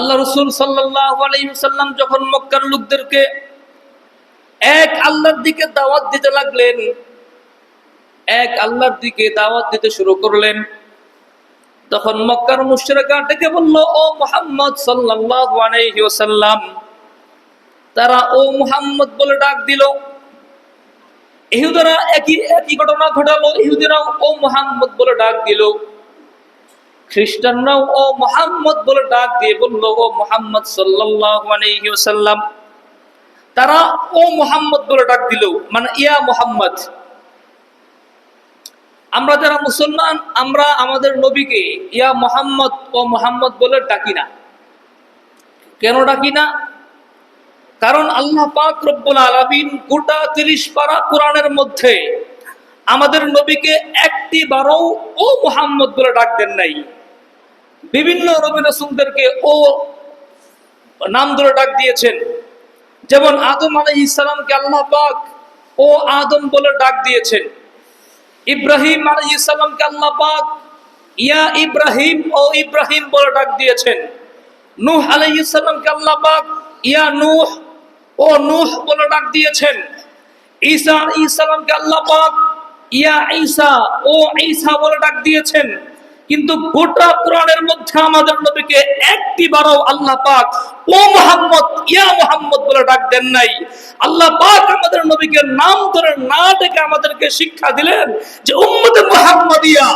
আল্লাহ রসুল সাল্লাম যখন মক্কার লোকদেরকে এক আল্লাহর দিকে দাওয়াত দিতে লাগলেন, এক আল্লাহর দিকে দাওয়াত দিতে শুরু করলেন। তখন মক্কার মুশরিকা ডেকে বলল, ও মুহাম্মদ আলাইহি তারা, ও মুহাম্মদ বলে ডাক দিল। ইহুদিরা একই একই ঘটনা ঘটালো। ইহুদিরাও, ও মুহাম্মদ বলে ডাক দিল। খ্রিস্টানরাও, ও মোহাম্মদ বলে ডাক দিয়ে বলল, ও মোহাম্মদ ওয়াসাল্লাম। তারা, ও মোহাম্মদ বলে ডাক দিল মানে ইয়া মোহাম্মদ। আমরা যারা মুসলমান, আমরা আমাদের নবীকে ইয়া মোহাম্মদ, ও মোহাম্মদ বলে ডাকি না। কেন ডাকি না? কারণ আল্লাহ পাক রব্বুল আলামিন গোটা তিরিশ পারা কোরআনের মধ্যে আমাদের নবীকে একটি বারও ও মোহাম্মদ বলে ডাক দেন নাই। বিভিন্ন নবী রসুলদেরকে ও নাম ধরে ডাক দিয়েছেন। যেমন আদম আলাই ইসলামকে আল্লাহ পাক ও আদম বলে ডাক দিয়েছেন। ইব্রাহিম আলাই ইসলামকে আল্লাহ পাক ইয়া ইব্রাহিম ও ইব্রাহিম বলে ডাক দিয়েছেন। নূহ আলাই ইসলামকে আল্লাহ পাক ইয়া নূহ ও নূহ বলে ডাক দিয়েছেন। ঈসা আলাই ইসলামকে আল্লাহ পাক ইয়া ঈসা ও ঈসা বলে ডাক দিয়েছেন। কিন্তু গোটা কোরআনের মধ্যে আমাদের নবীকে একটি বারও আল্লাহ পাক ও মোহাম্মদ, ইয়া মোহাম্মদ বলে ডাক দেন নাই। আল্লাহ পাক আমাদের নবীকে নাম ধরে না ডেকে আমাদেরকে শিক্ষা দিলেন যে, উম্মতে মোহাম্মদিয়া,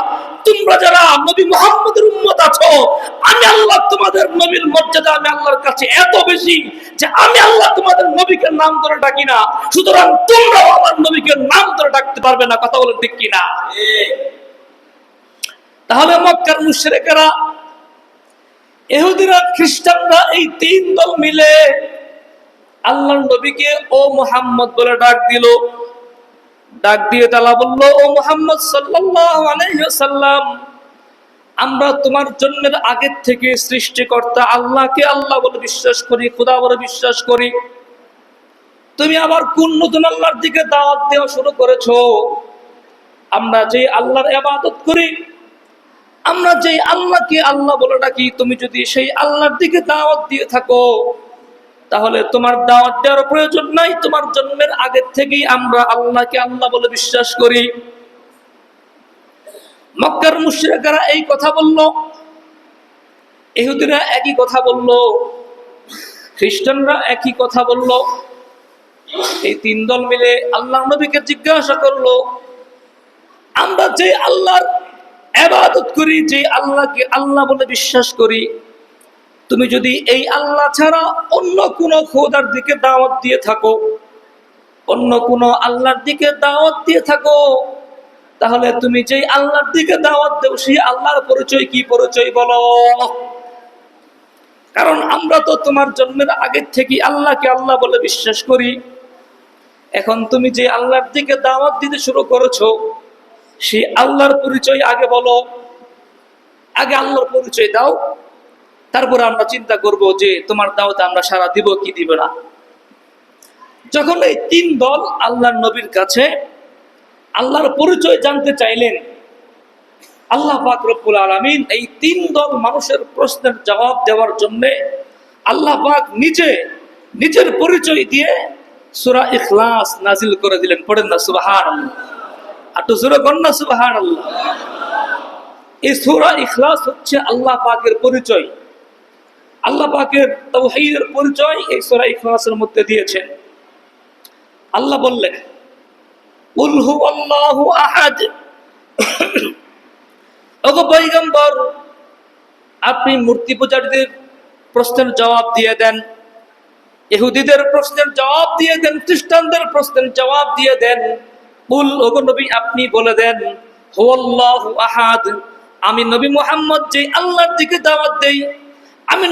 তোমরা যারা নবী মোহাম্মদের উম্মত আছো, আমি আল্লাহ তোমাদের নবীর মর্যাদা আমি আল্লাহর কাছে এত বেশি যে, আমি আল্লাহ তোমাদের নবীকে নাম ধরে ডাকি না। সুতরাং তোমরাও আমার নবীকে নাম ধরে ডাকতে পারবে না। কথা বলেন ঠিক কিনা? তাহলে মক্কার মুশরিকেরা, ইহুদিরা, খ্রিস্টানরা এই তিন দল মিলে আল্লাহ নবীকে ও মুহাম্মদ বলে ডাক দিল। ডাক দিয়ে তালা বলল, ও মুহাম্মদ ওয়াসাল্লাম, আমরা তোমার জন্মের আগের থেকে সৃষ্টিকর্তা আল্লাহকে আল্লাহ বলে বিশ্বাস করি, খুদা বলে বিশ্বাস করি। তুমি আবার কোন নতুন আল্লাহর দিকে দাওয়াত দেওয়া শুরু করেছ? আমরা যে আল্লাহর ইবাদত করি আমরা যে আল্লাহকে আল্লাহ বলে ডাকি, তুমি যদি সেই আল্লাহর দিকে দাওয়াত দিয়ে থাকো, তাহলে তোমার দাওয়াত দেওয়ার প্রয়োজন নাই। তোমার জন্মের আগের থেকেই আমরা আল্লাহকে আল্লাহ বলে বিশ্বাস করি। মক্কার মুশরিকারা এই কথা বলল। ইহুদিরা একই কথা বলল। খ্রিস্টানরা একই কথা বলল। এই তিন দল মিলে আল্লাহ নবীকে জিজ্ঞাসা করল, আমরা যে আল্লাহর এবাদত করি, যে আল্লাহকে আল্লাহ বলে বিশ্বাস করি, তুমি যদি এই আল্লাহ ছাড়া অন্য কোন খোদার দিকে দাওয়াত দিয়ে থাকো, অন্য কোন আল্লাহর দিকে দাওয়াত দিয়ে থাকো, তাহলে তুমি যে আল্লাহর দিকে দাওয়াত দেও, সেই আল্লাহর পরিচয় কি পরিচয় বলো? কারণ আমরা তো তোমার জন্মের আগের থেকে আল্লাহকে আল্লাহ বলে বিশ্বাস করি। এখন তুমি যে আল্লাহর দিকে দাওয়াত দিতে শুরু করেছ সে আল্লাহর পরিচয় আগে বলো। আগে আল্লাহর পরিচয় দাও। তারপরে আমরা চিন্তা করব যে তোমার দাওয়াতে আমরা সারা দিব কি দিব না। যখন এই তিন দল আল্লাহর নবীর কাছে আল্লাহর পরিচয় জানতে চাইলেন, আল্লাহ পাক রব্বুল আলমিন এই তিন দল মানুষের প্রশ্নের জবাব দেওয়ার জন্য আল্লাহ পাক নিজে নিজের পরিচয় দিয়ে সুরা ইখলাস নাজিল করে দিলেন। পড়েন না সুবাহান একটু জোরে কন্যা সুবাহান আল্লাহ এই সুরা ইখলাস হচ্ছে আল্লাহ পাকের পরিচয়। আল্লাহ পাকের তৌহিদের পরিচয় এই সুরা ইখলাসের মধ্যে দিয়েছেন। আল্লাহ বললেন উলহু আল্লাহু আহাদ। ওগো পৈগম্বর আপনি মূর্তি পূজারীদের প্রশ্নের জবাব দিয়ে দেন, ইহুদিদের প্রশ্নের জবাব দিয়ে দেন, খ্রিস্টানদের প্রশ্নের জবাব দিয়ে দেন। কুল, ওগো নবী, আপনি বলে দেন, হুয়াল্লাহু আহাদ। আমি নবী মোহাম্মদ যে আল্লাহর দিকে দাওয়াত দেই, আমি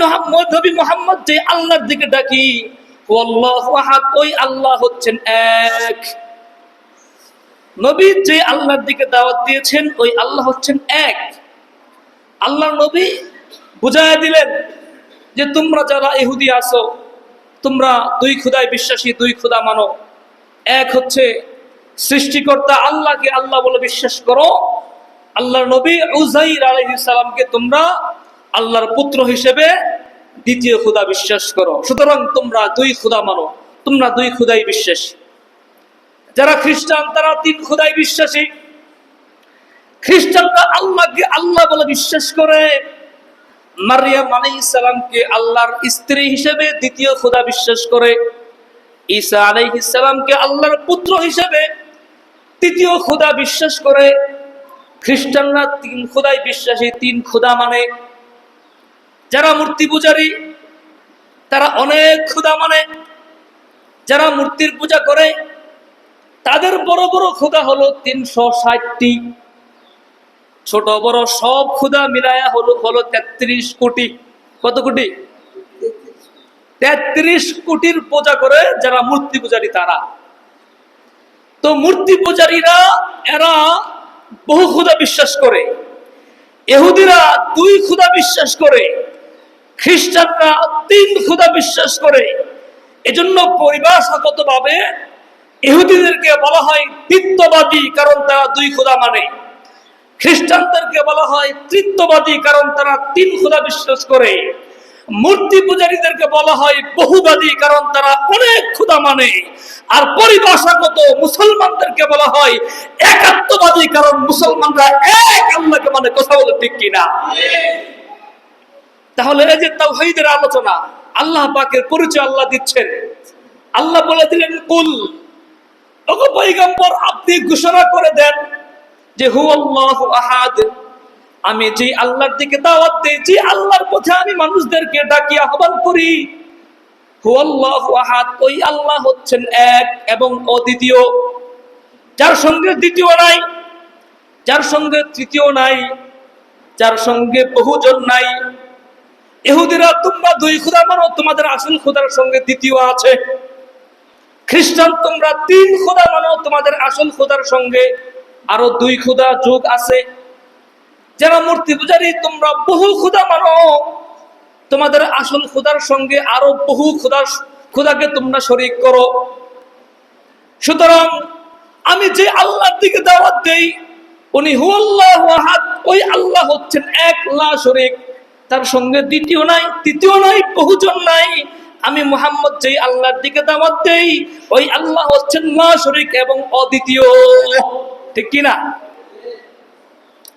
নবী মোহাম্মদ যে আল্লাহর দিকে ডাকি, হুয়াল্লাহু আহাদ, ওই আল্লাহ হচ্ছেন এক। নবী যে আল্লাহর দিকে দাওয়াত দিয়েছেন, ওই আল্লাহ হচ্ছেন এক। আল্লাহ নবী বুঝাই দিলেন যে তোমরা যারা ইহুদি আছো, তোমরা দুই খুদায় বিশ্বাসী, দুই খুদা মানো। এক হচ্ছে সৃষ্টিকর্তা আল্লাহকে আল্লাহ বলে বিশ্বাস করো। আল্লাহর নবী উজাইর আলাইহিস সালামকে তোমরা আল্লাহর পুত্র হিসেবে দ্বিতীয় খুদা বিশ্বাস করো। সুতরাং তোমরা দুই খুদা মানো, তোমরা দুই খুদাই বিশ্বাসী। যারা খ্রিস্টান, তারা তিন খুদাই বিশ্বাসী। খ্রিস্টানরা আল্লাহকে আল্লাহ বলে বিশ্বাস করে। মারিয়াম আলাইহিস সালামকে আল্লাহর স্ত্রী হিসেবে দ্বিতীয় খুদা বিশ্বাস করে। ঈসা আলাইহিস সালামকে আল্লাহর পুত্র হিসেবে তৃতীয় খুদা বিশ্বাস করে। খ্রিস্টানরা তিন খুদাই বিশ্বাসী, তিন খুদা মানে যারা মূর্তি পূজারী, তারা অনেক খুদা মানে। যারা মূর্তির পূজা করে, তাদের বড় বড় খুদা হলো তিনশো ষাটটি। ছোট, বড় সব খুদা মিলায়া হলো হলো তেত্রিশ কোটি। কত কোটি? তেত্রিশ কোটির পূজা করে যারা মূর্তি পূজারী তারা। তো মূর্তি পূজারীরা, এরা বহু খুদা বিশ্বাস করে। এহুদিরা দুই খুদা বিশ্বাস করে, খ্রিস্টানরা তিন খুদা বিশ্বাস করে। এজন্য পরিভাষাগত ভাবে ইহুদিদেরকে বলা হয় তৃত্ববাদী কারণ তারা দুই খুদা মানে। খ্রিস্টানদেরকে বলা হয় তৃত্ববাদী কারণ তারা তিন খুদা বিশ্বাস করে। মূর্তি পূজারীদেরকে বলা হয় বহুবাদী, কারণ তারা অনেক খুদা মানে। আর পরিভাষাগত মুসলমানদেরকে বলা হয় একাত্মবাদী, কারণ মুসলমানরা এক আল্লাহকে মানে কথা বলে ঠিক কিনা। তাহলে এই যে তাওহীদের আলোচনা, আল্লাহ পাকের পরিচয় আল্লাহ দিচ্ছেন। আল্লাহ বলে দিলেন, কুল। ওগো পয়গম্বর, আপনি ঘোষণা করে দেন যে হু আল্লাহু আহাদ। আমি যে আল্লাহর দিকে দাওয়াত দেই যে আল্লাহর পথে আমি মানুষদেরকে ডাকি, আহ্বান করি। ওই আল্লাহ হচ্ছেন এক এবং অদ্বিতীয়। যার সঙ্গে দ্বিতীয় নাই, যার সঙ্গে তৃতীয় নাই, যার সঙ্গে বহুজন নাই। ইহুদিরা, তোমরা দুই খুদা মানো, তোমাদের আসল খুদার সঙ্গে দ্বিতীয় আছে। খ্রিস্টান, তোমরা তিন খুদা মানো, তোমাদের আসল খুদার সঙ্গে আরও দুই খুদা যোগ আছে। যারা মূর্তি পূজারী, তোমরা বহু খুদা মানো। তোমাদের আসল খুদার সঙ্গে আরও বহু খুদা খুদাকে তোমরা শরিক করো। সুতরাং আমি যে আল্লাহর দিকে দাওয়াত দেই, উনি হু আল্লাহ আহাদ, ওই আল্লাহ হচ্ছেন এক লা শরিক। তার সঙ্গে দ্বিতীয় নাই, তৃতীয় নাই, বহুজন নাই। আমি মোহাম্মদ যেই আল্লাহর দিকে দাওয়াত দেই, ওই আল্লাহ হচ্ছেন লা শরিক এবং অদ্বিতীয়। ঠিক কি না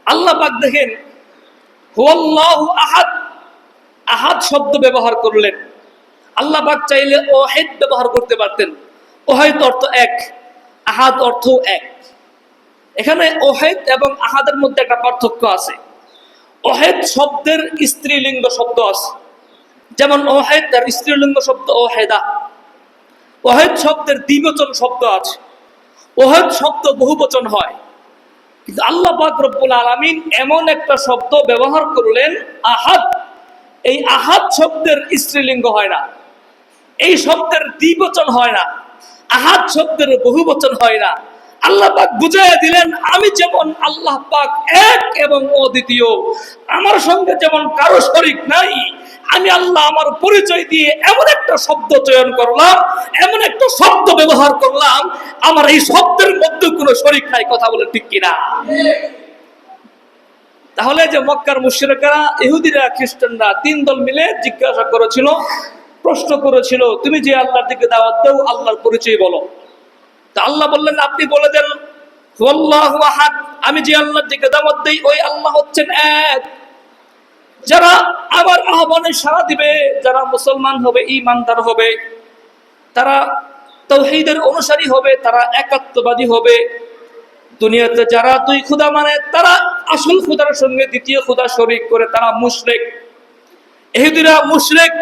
আল্লাহ পাক দেখেন আহাদ। আহাদ শব্দ ব্যবহার করলেন। আল্লাহ পাক চাইলে ওয়াহিদ ব্যবহার করতে পারতেন। ওহাইদ অর্থ এক, আহাদ অর্থ এক। এখানে ওহেদ এবং আহাদের মধ্যে একটা পার্থক্য আছে। ওহেদ শব্দের স্ত্রীলিঙ্গ শব্দ আছে। যেমন ওহেদ তার স্ত্রীলিঙ্গ শব্দ ওহেদা ওহেদ শব্দের দ্বিবচন শব্দ আছে। ওহেদ শব্দ বহুবচন হয়। কিন্তু আল্লাহ পাক রব্বুল আলামিন এমন একটা শব্দ ব্যবহার করলেন আহাত এই আহাত শব্দের স্ত্রীলিঙ্গ হয় না। এই শব্দের দ্বিবচন হয় না। আহাত শব্দের বহুবচন হয় না। আল্লাহ পাক বুঝাইয়া দিলেন, আমি যেমন আল্লাহ পাক এক এবং অদ্বিতীয়, আমার সঙ্গে যেমন কারও শরিক নাই আমি আল্লাহ আমার পরিচয় দিয়ে এমন একটা শব্দ চয়ন করলাম, এমন একটা শব্দ ব্যবহার করলাম, আমার এই শব্দের মধ্যে কোনো শরিক নাই, কথা বলে ঠিক কিনা? তাহলে যে মক্কার মুশ্রিকেরা, ইহুদিরা, খ্রিস্টানরা তিন দল মিলে জিজ্ঞাসা করেছিল, প্রশ্ন করেছিল, তুমি যে আল্লাহর দিকে দাওয়াত দাও, আল্লাহর পরিচয় বলো। তা আল্লাহ বললেন, আপনি বলে দেন আমি যে আল্লাহর দিকে দাওয়াত দেই, ওই আল্লাহ হচ্ছেন এক। যারা আবার আহ্বানে সাড়া দিবে, যারা মুসলমান হবে ইমানদার হবে, তারা তৌহিদের অনুসারী হবে, তারা একাত্মবাদী হবে। দুনিয়াতে যারা দুই খুদা মানে তারা আসল খুদার সঙ্গে দ্বিতীয় খুদা শরিক করে, তারা মুশরেক। এহুদিরা মুশরেক,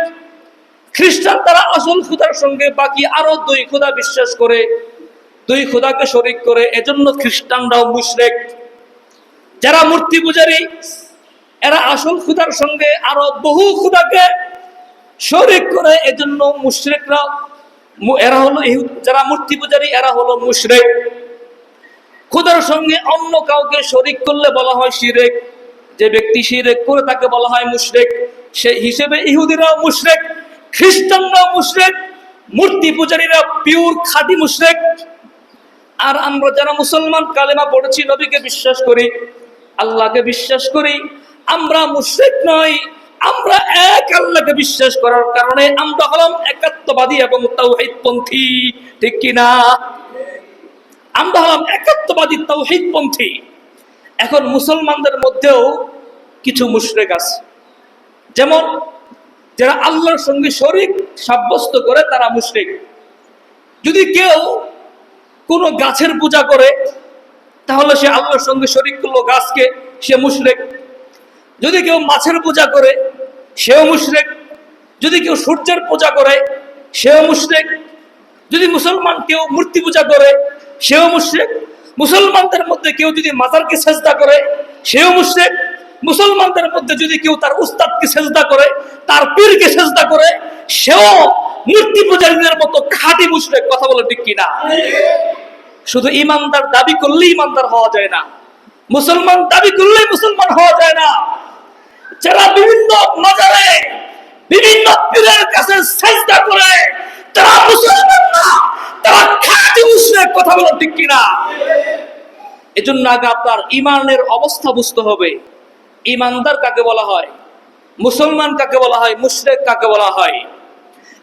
খ্রিস্টান তারা আসল খুদার সঙ্গে, বাকি আরও দুই খুদা বিশ্বাস করে, দুই খুদাকে শরিক করে। এজন্য খ্রিস্টানরাও মুশরেক। যারা মূর্তি পূজারী এরা আসল খুদার সঙ্গে আরও বহু খুদাকে শরিক করে, এজন্য মুশরেকরা এরা হলো যারা মূর্তি পূজারী, এরা হলো মুশরেক। খুদার সঙ্গে অন্য কাউকে শরিক করলে বলা হয় শিরেক। যে ব্যক্তি শিরেক করে তাকে বলা হয় মুশরেক। সেই হিসেবে ইহুদিরাও মুশরেক, খ্রিস্টানরাও মুশরেক, মূর্তি পূজারীরা পিওর খাঁটি মুশরেক। আর আমরা যারা মুসলমান, কালেমা পড়েছি, নবীকে বিশ্বাস করি, আল্লাহকে বিশ্বাস করি আমরা মুশরিক নই, আমরা এক আল্লাহকে বিশ্বাস করার কারণে আমরা হলাম একাত্মবাদী এবং তাওহীদপন্থী ঠিক কি না? আমরা হলাম একাত্মবাদী তাওহীদপন্থী এখন মুসলমানদের মধ্যেও কিছু মুশরিক আছে। যেমন, যারা আল্লাহর সঙ্গে শরিক সাব্যস্ত করে, তারা মুশরিক। যদি কেউ কোনো গাছের পূজা করে, তাহলে সে আল্লাহর সঙ্গে শরিক করল, গাছকে সে মুশরিক। যদি কেউ মাছের পূজা করে, সেও মুশরিক। যদি কেউ সূর্যের পূজা করে, সেও মুশরেক। যদি মুসলমান কেউ মূর্তি পূজা করে, সেও মুশরিক। মুসলমানদের মধ্যে কেউ যদি মাজারকে সেজদা করে, সেও মুশরিক। মুসলমানদের মধ্যে যদি কেউ তার উস্তাদকে সেজদা করে, তার পীরকে সেজদা করে, সেও মূর্তি পূজারীদের মতো খাঁটি মুশরেক। কথা বলে ঠিক কিনা? শুধু ইমানদার দাবি করলেই ইমানদার হওয়া যায় না। মুসলমান দাবি করলেই মুসলমান হওয়া যায় না। যারা বিভিন্ন মাজারে, বিভিন্ন পীরের কাছে সেজদা করে, তারা মুসলমান না, তারা খাঁটি মুশরিক কথা বলে ঠিক কিনা? এজন্য আগে আপনার ইমানের অবস্থা বুঝতে হবে। ইমানদার কাকে বলা হয়? মুসলমান কাকে বলা হয়? মুশরিক কাকে বলা হয়?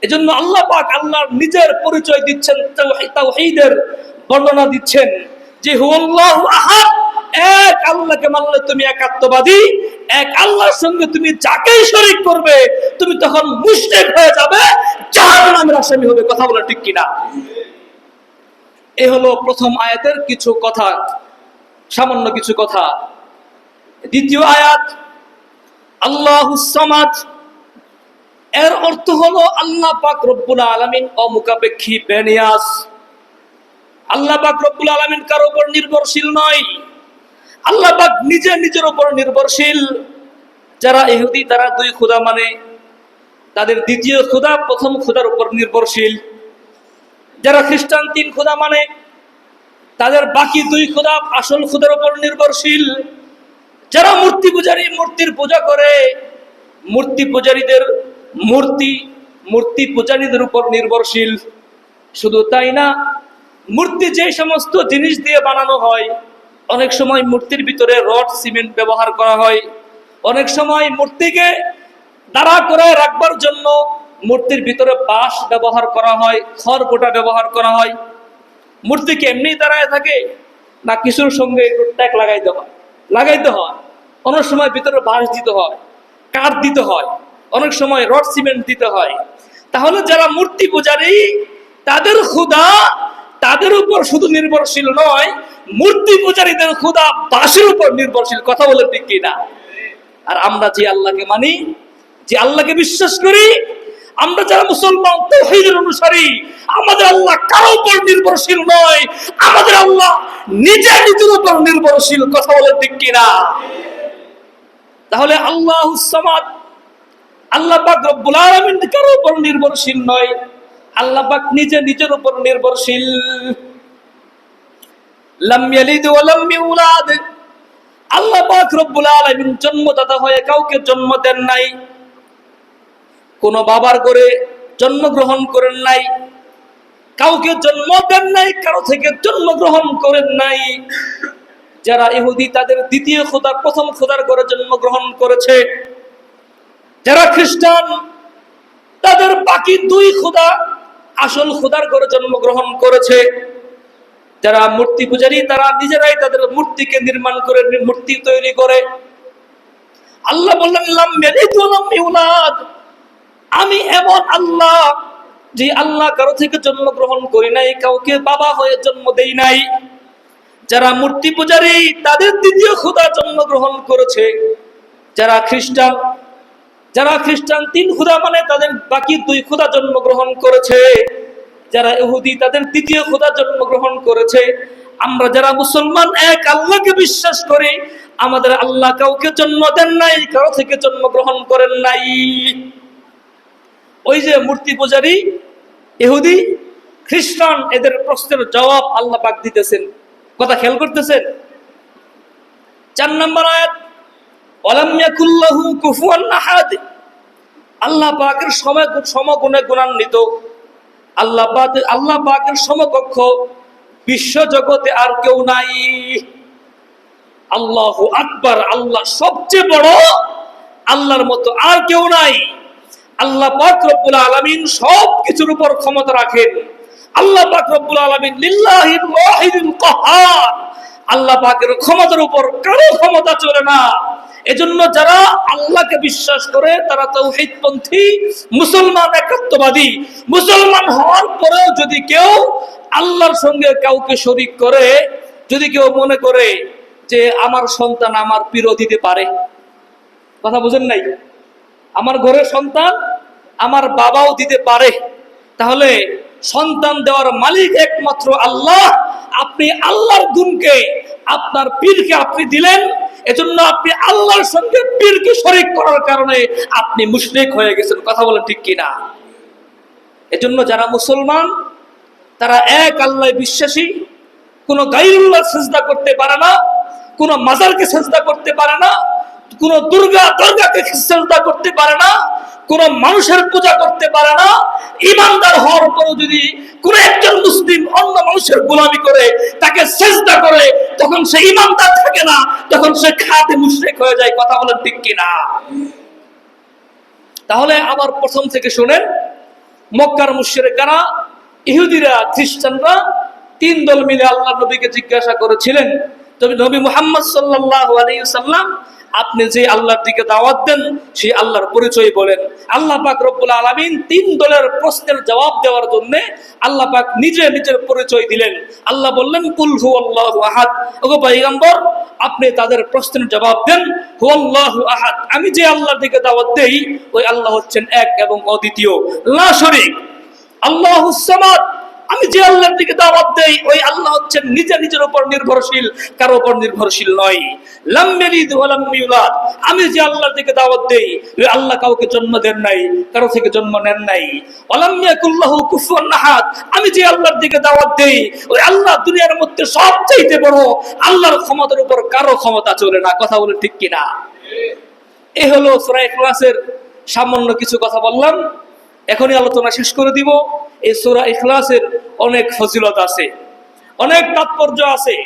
এজন্য আল্লাহ পাক আল্লাহর নিজের পরিচয় দিচ্ছেন, তাওহী- তাওহীদের বর্ণনা দিচ্ছেন যে হুয়াল্লাহু আহাদ এক আল্লাহকে মানলে তুমি একাত্মবাদী এক আল্লাহর সঙ্গে তুমি যাকেই শরীক করবে, তুমি তখন মুশরিক হয়ে যাবে, জাহান্নামের আসামি হবে, কথা বলা ঠিক কিনা? এ হলো প্রথম আয়াতের কিছু কথা, সামান্য কিছু কথা। দ্বিতীয় আয়াত আল্লাহুস সামাদ, এর অর্থ হলো আল্লাহ পাক রব্বুল আলামিন অমুখাপেক্ষী বেনিয়াস আল্লাহ পাক রব্বুল আলামিন কারও উপর নির্ভরশীল নয়। আল্লাহ পাক নিজে নিজের উপর নির্ভরশীল। যারা ইহুদি, তারা দুই খুদা মানে। তাদের দ্বিতীয় খুদা প্রথম খুদার উপর নির্ভরশীল। যারা খ্রিস্টান, তিন খুদা মানে। তাদের বাকি দুই খুদা আসল খুদার উপর নির্ভরশীল। যারা মূর্তি পূজারী, মূর্তির পূজা করে, মূর্তি পূজারীদের মূর্তি মূর্তি পূজারীদের উপর নির্ভরশীল। শুধু তাই না, মূর্তি যে সমস্ত জিনিস দিয়ে বানানো হয় অনেক সময় মূর্তির ভিতরে রড, সিমেন্ট ব্যবহার করা হয়। অনেক সময় মূর্তিকে দাঁড়া করে রাখবার জন্য মূর্তির ভিতরে বাঁশ ব্যবহার করা হয়, খড় গোটা ব্যবহার করা হয়। মূর্তিকে এমনি দাঁড়ায় থাকে? না কিছুর সঙ্গে একটু ট্যাগ লাগাইতে হয়? লাগাইতে হয়। অনেক সময় ভিতরে বাঁশ দিতে হয়, কাঠ দিতে হয়, অনেক সময় রড, সিমেন্ট দিতে হয়। তাহলে যারা মূর্তি পূজারী, তাদের ক্ষুদা তাদের উপর শুধু নির্ভরশীল নয় মূর্তি পূজারীদের ক্ষুদা বাঁশের উপর নির্ভরশীল, কথা বলে ঠিক কিনা? আর আমরা যে আল্লাহকে মানি, যে আল্লাহকে বিশ্বাস করি, আমরা যারা মুসলমান, তৌহিদের অনুসারী, আমাদের আল্লাহ কারও উপর নির্ভরশীল নয়, আমাদের আল্লাহ নিজে নিজের উপর নির্ভরশীল, কথা বলে ঠিক কিনা? তাহলে আল্লাহ সামাদ, আল্লাহ পাক রব্বুল আলামিন কারও উপর নির্ভরশীল নয়, আল্লাহ পাক নিজে নিজের উপর নির্ভরশীল। লাম ইয়ালিদ ওয়া লাম ইউলাদ। আল্লাহ পাক রব্বুল জন্মদাতা হয়ে কাউকে জন্ম দেন নাই। বাবার করে জন্মগ্রহণ করেন নাই। কাউকে জন্ম দেন নাই, কারও থেকে জন্মগ্রহণ করেন নাই। যারা ইহুদি, তাদের দ্বিতীয় খোদা, প্রথম খোদার ঘরে জন্মগ্রহণ করেছে। যারা খ্রিস্টান, তাদের বাকি দুই খোদা আসল খোদার ঘরে জন্মগ্রহণ করেছে। যারা মূর্তি পূজারী, তারা নিজেরাই তাদের মূর্তিকে নির্মাণ করে, মূর্তি তৈরি করে। আল্লাহ বললেন আমি এমন আল্লাহ যে আল্লাহ কারও থেকে জন্মগ্রহণ করি নাই, কাউকে বাবা হয়ে জন্ম দেই নাই। যারা মূর্তি পূজারী, তাদের দ্বিতীয় খুদা জন্মগ্রহণ করেছে। যারা খ্রিস্টান যারা খ্রিস্টান, তিন খুদা মানে তাদের বাকি দুই খুদা জন্মগ্রহণ করেছে। যারা ইহুদি, তাদের তৃতীয় খুদা জন্মগ্রহণ করেছে। আমরা যারা মুসলমান, এক আল্লাহকে বিশ্বাস করি, আমাদের আল্লাহ কাউকে জন্ম দেন নাই, কারও থেকে জন্মগ্রহণ করেন নাই। ওই যে মূর্তি পূজারী, ইহুদি, খ্রিস্টান, এদের প্রশ্নের জবাব আল্লাহ পাক দিতেছেন। কথা খেয়াল করতেছেন? চার নম্বর আয়াত, ওয়ালাম ইয়াকুল্লাহু কুফুয়ান আহাদ। আল্লাহ পাকের সময় সমগুণে গুণান্বিত। আল্লাহ আল্লাহ পাকের সমকক্ষ বিশ্ব জগতে আর কেউ নাই। আল্লাহ আকবার, আল্লাহ সবচেয়ে বড়, আল্লাহর মতো আর কেউ নাই। আল্লাহ পাক রব্বুল আলামিন সব কিছুর উপর ক্ষমতা রাখেন। আল্লাহ পাক রব্বুল আলামিন লিল্লাহিল ওয়াহিদুল কাহ্হার আল্লাহ পাকের ক্ষমতার উপর কারও ক্ষমতা চলে না। এজন্য যারা আল্লাহকে বিশ্বাস করে, তারা তৌহিদপন্থী, মুসলমান একাত্মবাদী মুসলমান হওয়ার পরেও যদি কেউ আল্লাহর সঙ্গে কাউকে শরিক করে, যদি কেউ মনে করে যে আমার সন্তান আমার প্রিয় দিতে পারে, কথা বুঝেন নাই? আমার ঘরের সন্তান আমার বাবাও দিতে পারে, তাহলে সন্তান দেওয়ার মালিক একমাত্র আল্লাহ। আপনি আল্লাহর গুণকে, আপনার পীরকে আপনি দিলেন। এজন্য আপনি আল্লাহর সঙ্গে পীরকে শরিক করার কারণে আপনি মুশরিক হয়ে গেছেন। কথা বলেন ঠিক কিনা? এজন্য যারা মুসলমান, তারা এক আল্লাহ বিশ্বাসী। কোনো গাইরুল্লাহ সেজদা করতে পারে না, কোনো মাজারকে সেজদা করতে পারে না কোন দুর্গা দুর্গাকে সেজদা করতে পারে না, কোন মানুষের পূজা করতে পারে না। ইমানদার হওয়ার পরও যদি কোন একজন মুসলিম অন্য মানুষের গোলামি করে, তাকে সেজদা করে, তখন সে ইমানদার থাকে না, তখন সে খাতে মুশরিক হয়ে যায়, কথা বলেন ঠিক কিনা? তাহলে আবার প্রথম থেকে শুনেন, মক্কার মুশরিকারা, ইহুদিরা, খ্রিস্টানরা তিন দল মিলে আল্লাহ নবীকে জিজ্ঞাসা করেছিলেন, তবে নবী মুহাম্মদ সাল্লাল্লাহু আলাইহি সাল্লাম আপনি যে আল্লাহর দিকে দাওয়াত দেন, সেই আল্লাহর পরিচয় বলেন। আল্লাহ পাক রব্বুল আলামিন তিন দলের প্রশ্নের জবাব দেওয়ার জন্য আল্লাহ পাক নিজে নিজের পরিচয় দিলেন। আল্লাহ বললেন, কুল হুয়াল্লাহু আহাদ। ওগো পয়গম্বর, আপনি তাদের প্রশ্নের জবাব দেন, হুয়াল্লাহু আহাদ। আমি যে আল্লাহর দিকে দাওয়াত দেই, ওই আল্লাহ হচ্ছেন এক এবং অদ্বিতীয়। লা শরীক। আল্লাহ সামাদ। আমি যে আল্লাহর দিকে দাওয়াত দেই, ওই আল্লাহ হচ্ছেন নিজে নিজের উপর নির্ভরশীল, কারও উপর নির্ভরশীল নয়। লাম ইয়ালিদ ওয়া ইউলাদ। আমি যে আল্লাহর দিকে দাওয়াত দেই, ওই আল্লাহ কাউকে জন্ম দেন নাই, কারও থেকে জন্ম নেন নাই। ওয়ালাম কুফুয়ান আমি যে আল্লাহর দিকে দাওয়াত দেই, ওই আল্লাহ দুনিয়ার মধ্যে সবচাইতে বড়, আল্লাহর ক্ষমতার উপর কারও ক্ষমতা চলে না। কথা বলে ঠিক কিনা? এ হলো সূরা ইখলাসের সামান্য কিছু কথা বললাম। এখনই আলোচনা শেষ করে দিব। এই সোরা ইখলাসের অনেক ফজিলত আছে, অনেক তাৎপর্য আছে।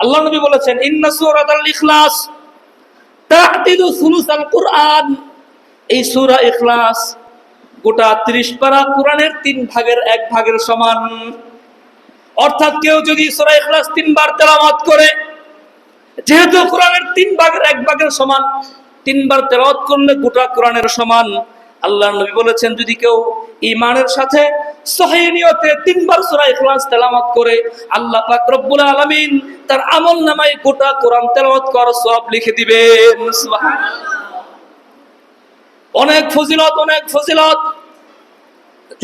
আল্লাহ নবী বলেছেন, ইন্না সূরাতাল ইখলাস তাহদিদু সুলুসাল কুরআন। এই সূরা ইখলাস গোটা 30 পারা কোরআনের তিন ভাগের এক ভাগের সমান। অর্থাৎ কেউ যদি সূরা ইখলাস তিনবার তেলাওয়াত করে, যেহেতু কোরআনের তিন ভাগের এক ভাগের সমান, তিনবার তেলাওয়াত করলে গোটা কোরআনের সমান। আল্লাহ নবী বলেছেন, যদি কেউ ইমানের সাথে তিনবার করে, আল্লাহ তার নামায় গোটা লিখে দিবেন। অনেক ফজিলত অনেক ফজিলত।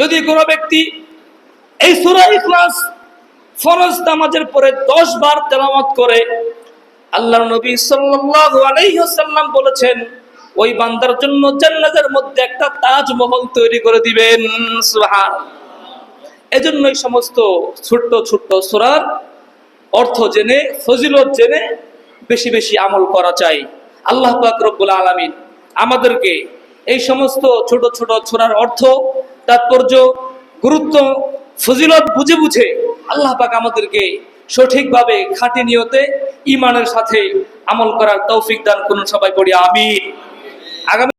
যদি কোনো ব্যক্তি এই সূরা ইখলাস ফরজ নামাজের পরে 10 বার তেলাওয়াত করে আল্লাহর নবী ওয়াসাল্লাম বলেছেন ওই বান্দার জন্য জান্নাতের মধ্যে একটা তাজমহল তৈরি করে দিবেন। সুবহান। এজন্য এই সমস্ত ছোট্ট ছোট্ট সূরার অর্থ জেনে, ফজিলত জেনে বেশি বেশি আমল করা চাই। আল্লাহ পাক রব্বুল আলামিন আমাদেরকে এই সমস্ত ছোট ছোট ছোড়ার অর্থ, তাৎপর্য, গুরুত্ব, ফজিলত বুঝে বুঝে আল্লাহ পাক আমাদেরকে সঠিকভাবে খাঁটি নিয়তে ইমানের সাথে আমল করার তৌফিক দান করুন সবাই পড়ি, আমিন। আগামী